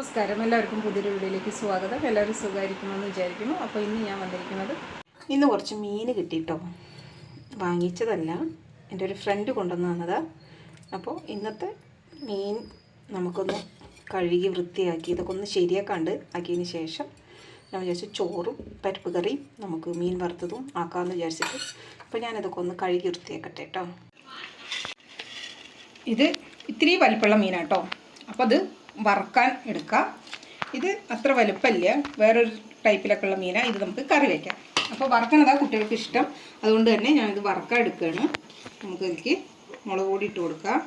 നമസ്കാരം. എല്ലാവർക്കും പുതിയൊരു വീഡിയോയിലേക്ക് സ്വാഗതം. എല്ലാവരും സുഖമായിരിക്കുമെന്ന് വിചാരിക്കുന്നു. അപ്പോൾ ഇന്ന് ഞാൻ വന്നിരിക്കുന്നത് ഇന്ന് കുറച്ച് മീൻ കിട്ടിയിട്ടോ വാങ്ങിച്ചതല്ല. എന്റെ ഒരു ഫ്രണ്ട് കൊണ്ടുവന്ന് അപ്പോൾ ഇന്നത്തെ മീൻ നമുക്കൊന്ന് കഴുകി വൃത്തിയാക്കി ഇതൊക്കെ ഒന്ന് ശരിയാക്കാണ്ട് ആക്കിയതിന് ശേഷം ഞാൻ വിചാരിച്ചു ചോറും പരിപ്പ് കറിയും നമുക്ക് മീൻ വറുത്തതും ആക്കാമെന്ന് വിചാരിച്ചിട്ട് അപ്പോൾ ഞാനിതൊക്കെ ഒന്ന് കഴുകി വൃത്തിയാക്കട്ടെ കേട്ടോ ഇത് ഇത്തിരി വലിപ്പമുള്ള മീനാട്ടോ അപ്പോൾ അത് വറക്കാൻ എടുക്കാം. ഇത് അത്ര വലുപ്പമില്ല വേറൊരു ടൈപ്പിലൊക്കെ ഉള്ള മീനാണ് ഇത് നമുക്ക് കറി വയ്ക്കാം അപ്പോൾ വറുക്കണതാണ് കുട്ടികൾക്ക് ഇഷ്ടം. അതുകൊണ്ട് തന്നെ ഞാനിത് വറുക്കാൻ എടുക്കുകയാണ് നമുക്ക് ഇതിലേക്ക് മുളക് പൊടി ഇട്ട് കൊടുക്കാം.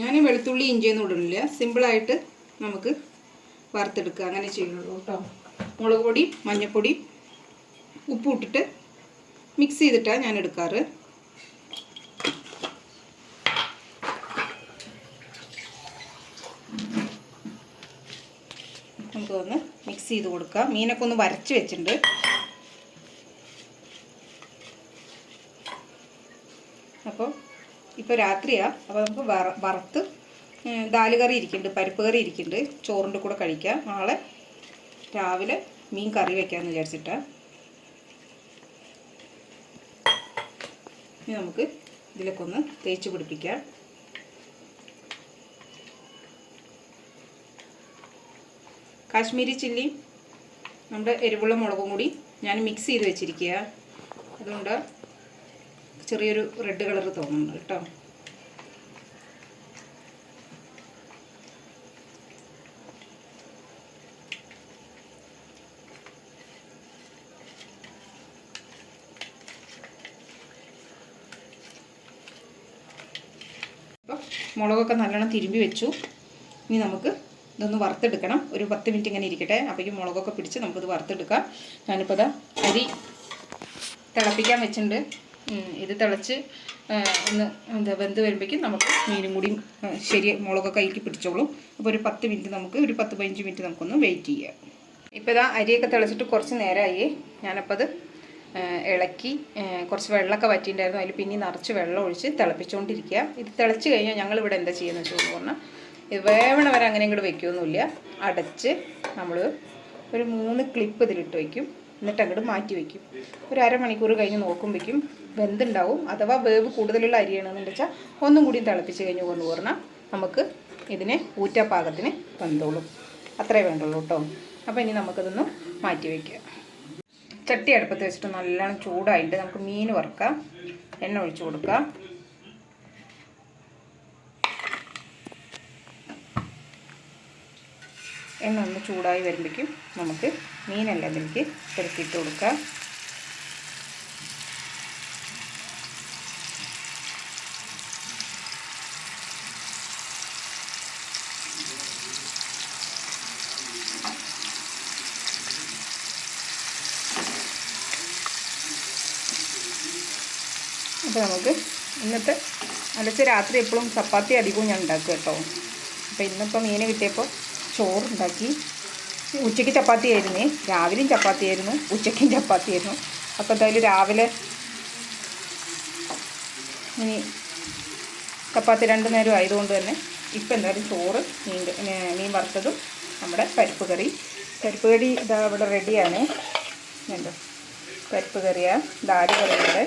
ഞാൻ വെളുത്തുള്ളി ഇഞ്ചിയൊന്നും ഇടുന്നില്ല. സിമ്പിളായിട്ട് നമുക്ക് വറുത്തെടുക്കുക അങ്ങനെ ചെയ്യുള്ളൂ കേട്ടോ. മുളക് പൊടി മഞ്ഞൾപ്പൊടി ഉപ്പ് ഇട്ടിട്ട് മിക്സ് ചെയ്തിട്ടാണ് ഞാൻ എടുക്കാറ്. നമുക്ക് ഒന്ന് മിക്സ് ചെയ്ത് കൊടുക്കാം. മീനൊക്കെ ഒന്ന് വരച്ച് വെച്ചിട്ടുണ്ട്. അപ്പോൾ ഇപ്പോൾ രാത്രിയാണ് അപ്പോൾ നമുക്ക് വറ വറുത്ത് ദാൽ കറി ഇരിക്കുന്നുണ്ട് പരിപ്പ് കറി ഇരിക്കുന്നുണ്ട്. ചോറിന്റെ കൂടെ കഴിക്കാം. നാളെ രാവിലെ മീൻ കറി വെക്കാമെന്ന് വിചാരിച്ചിട്ടാണ് ഇനി നമുക്ക് ഇതിലേക്കൊന്ന് തേച്ച് പിടിപ്പിക്കാം. കാശ്മീരി ചില്ലി നമ്മുടെ എരിവുള്ള മുളകും കൂടി ഞാൻ മിക്സ് ചെയ്ത് വെച്ചിരിക്കുക അതുകൊണ്ട് ചെറിയൊരു റെഡ് കളർ തോന്നുന്നു കേട്ടോ. മുളകൊക്കെ നല്ലോണം തിരുമ്പി വെച്ചു. ഇനി നമുക്ക് ഇതൊന്ന് വറുത്തെടുക്കണം. ഒരു പത്ത് മിനിറ്റ് ഇങ്ങനെ ഇരിക്കട്ടെ. അപ്പോഴേക്കും മുളകൊക്കെ പിടിച്ച് നമുക്കിത് വറുത്തെടുക്കാം. ഞാനിപ്പോൾ ഇതാ അരി തിളപ്പിക്കാൻ വെച്ചിട്ടുണ്ട്. ഇത് തിളച്ച് ഒന്ന് എന്താ വെന്ത് വരുമ്പോഴേക്കും നമുക്ക് മീനും കൂടി ശരി മുളകൊക്കെ അതിലേക്ക് പിടിച്ചോളും. അപ്പോൾ ഒരു പത്ത് മിനിറ്റ് നമുക്ക് ഒരു പത്ത് പതിനഞ്ച് മിനിറ്റ് നമുക്കൊന്ന് വെയിറ്റ് ചെയ്യാം. ഇപ്പോൾ ഇതാ അരിയൊക്കെ തിളച്ചിട്ട് കുറച്ച് നേരമായി ഞാനപ്പോൾ അത് ഇളക്കി കുറച്ച് വെള്ളമൊക്കെ വറ്റിയിട്ടുണ്ടായിരുന്നു. അതിൽ പിന്നെ നിറച്ച് വെള്ളം ഒഴിച്ച് തിളപ്പിച്ചുകൊണ്ടിരിക്കുക ഇത് തിളച്ച് കഴിഞ്ഞാൽ ഞങ്ങളിവിടെ എന്താ ചെയ്യുന്നത് വെച്ചാൽ പറഞ്ഞാൽ ഇത് വേവണ വരെ അങ്ങനെ ഇങ്ങോട്ട് വെക്കുകയൊന്നുമില്ല അടച്ച് നമ്മൾ ഒരു മൂന്ന് ക്ലിപ്പ് ഇതിലിട്ട് വയ്ക്കും എന്നിട്ട് അങ്ങോട്ട് മാറ്റി വയ്ക്കും ഒരു അരമണിക്കൂർ കഴിഞ്ഞ് നോക്കുമ്പോഴേക്കും വെന്തുണ്ടാവും. അഥവാ വേവ് കൂടുതലുള്ള അരിയാണെന്ന് വെച്ചാൽ ഒന്നും കൂടി തിളപ്പിച്ച് കഴിഞ്ഞ് കൊണ്ട് പറഞ്ഞാൽ നമുക്ക് ഇതിനെ ഊറ്റപ്പാകത്തിന് വെന്തോളും. അത്രേ വേണ്ടുള്ളൂ കേട്ടോ അപ്പോൾ ഇനി നമുക്കിതൊന്ന് മാറ്റി വയ്ക്കാം ചട്ടി അടുപ്പത്ത് വെച്ചിട്ട് നല്ലോണം ചൂടായിട്ട് നമുക്ക് മീൻ വറുക്കാം. എണ്ണ ഒഴിച്ചു കൊടുക്കാം. എണ്ണ ഒന്ന് ചൂടായി വരുമ്പോഴേക്കും നമുക്ക് മീനെല്ലാം ഇതിലേക്ക് പെരുത്തിയിട്ട് കൊടുക്കാം. അപ്പോൾ നമുക്ക് ഇന്നത്തെ അലച്ച രാത്രി എപ്പോഴും ചപ്പാത്തി അധികവും ഞാൻ ഉണ്ടാക്കും കേട്ടോ. അപ്പോൾ ഇന്നിപ്പോൾ മീൻ കിട്ടിയപ്പോൾ ചോറുണ്ടാക്കി. ഉച്ചയ്ക്ക് ചപ്പാത്തി ആയിരുന്നു. രാവിലെയും ചപ്പാത്തി ആയിരുന്നു. ഉച്ചയ്ക്കും ചപ്പാത്തി ആയിരുന്നു. അപ്പോൾ എന്തായാലും രാവിലെ ഇനി ചപ്പാത്തി രണ്ട് നേരം ആയതുകൊണ്ട് തന്നെ ഇപ്പം എന്തായാലും ചോറ് മീൻ മീൻ വറുത്തതും നമ്മുടെ പരിപ്പ് കറി. പരിപ്പ് കറി ഇതാ ഇവിടെ റെഡിയാണ്. എന്തോ പരിപ്പ് കറിയാണ് ദാൽ കറിയുടെ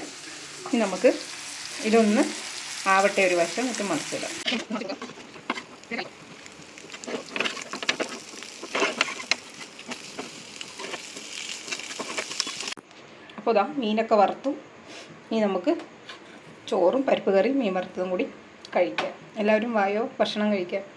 നമുക്ക് ഇതൊന്ന് ആവട്ടെ ഒരു വശം എന്നിട്ട് മറിച്ചിടാം. അപ്പോൾ ഇതാ മീനൊക്കെ വറുത്തു. ഇനി നമുക്ക് ചോറും പരിപ്പ് കറിയും മീൻ വറുത്തതും കൂടി കഴിക്കാം. എല്ലാവരും വായോ? ഭക്ഷണം കഴിക്കാം.